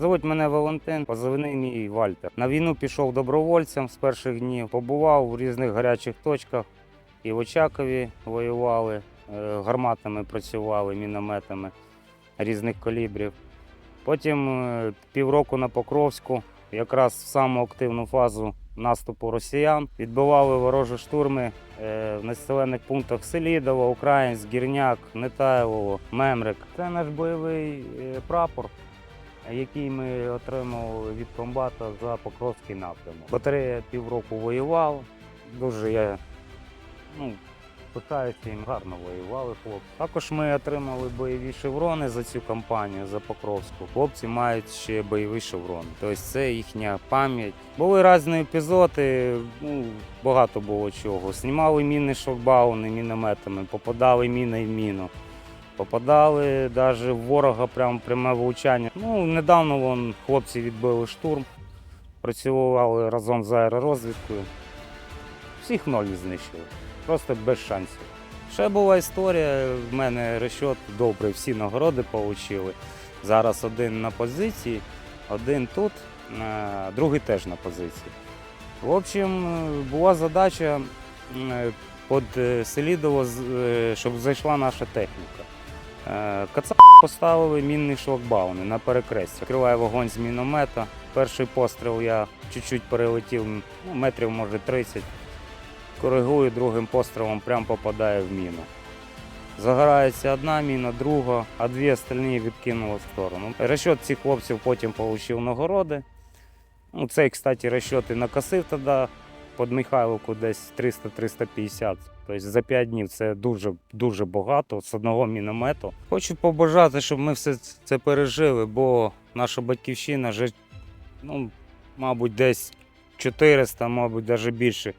Звуть мене Валентин, позивний мій Вальтер. На війну пішов добровольцем з перших днів, побував в різних гарячих точках. І в Очакові воювали, е, гарматами працювали, мінометами різних калібрів. Потім е, півроку на Покровську, якраз в саму активну фазу наступу росіян, відбивали ворожі штурми е, в населених пунктах Селідово, Українськ, Гірняк, Нетайлово, Мемрик. Це наш бойовий прапор який ми отримали від комбата за Покровський напрямок. Батарея півроку воював. Дуже я ну, пишаюся їм гарно воювали хлопці. Також ми отримали бойові шеврони за цю кампанію за Покровську. Хлопці мають ще бойові шеврони. Тобто це їхня пам'ять. Були різні епізоди, ну, багато було чого. Знімали міни шокбауни мінометами, попадали міни в міну. Попадали навіть в ворога прямо пряме влучання. Ну, недавно вон, хлопці відбили штурм, працювали разом з аеророзвідкою. Всіх ноль знищили. Просто без шансів. Ще була історія, в мене розчот добрий, всі нагороди отримали. Зараз один на позиції, один тут, другий теж на позиції. В общем, була задача е, під Селідово, е, щоб зайшла наша техніка. Е, Каца поставили мінні шлагбауни на перекресті. Криває вогонь з міномета. Перший постріл я чуть-чуть перелетів, ну, метрів може 30. Коригую другим пострілом, прям попадає в міну. Загорається одна міна, друга, а дві остальні відкинуло в сторону. Розчот цих хлопців потім отримав нагороди. Ну, цей, кстати, розчот і накосив тоді під Михайловку десь 300-350. Тобто за 5 днів це дуже дуже багато з одного міномету. Хочу побажати, щоб ми все це пережили, бо наша батьківщина вже, ну, мабуть, десь 400, мабуть, навіть більше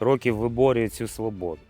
років виборює цю свободу.